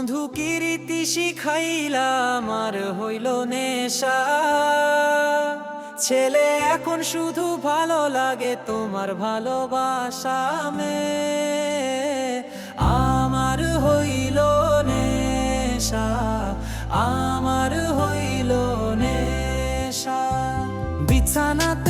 বন্ধু কিরীতি হইল নেশা। ছেলে, এখন শুধু ভালো লাগে তোমার ভালোবাসা মে। আমার হইল নেশা, আমার হইল নেশা। বিছানাতে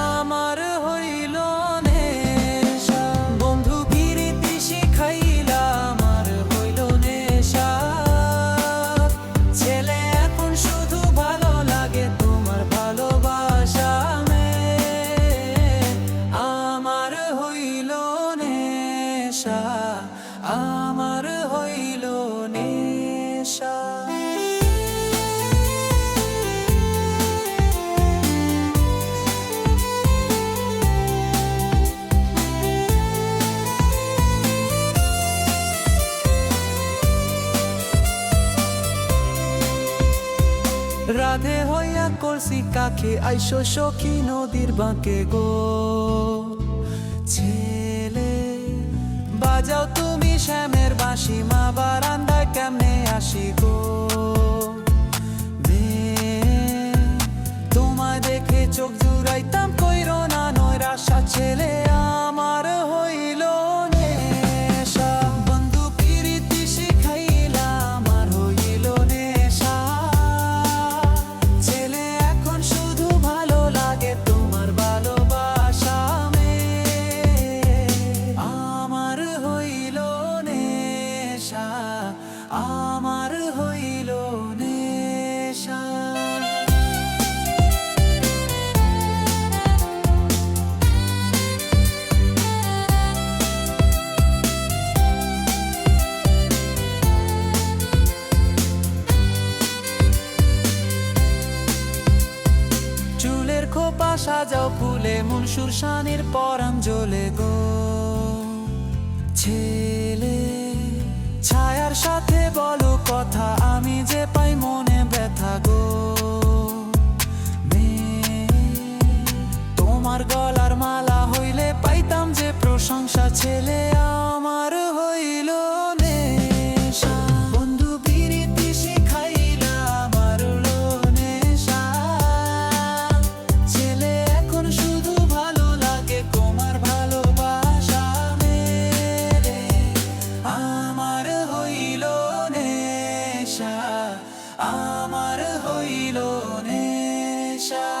নেশা আমার হইল নেশা। রাধে হইয়া কলসি কাকে আইসো সখী নদীর বাঁকে গো। ছেলে বাঁশি মা বারান্দায় কেমনে আসি গো খোপা সাজাও ফুলে মনসুর শানের পরাম জ্বলে গো। ছেলে নেশা আমার হইল নেশা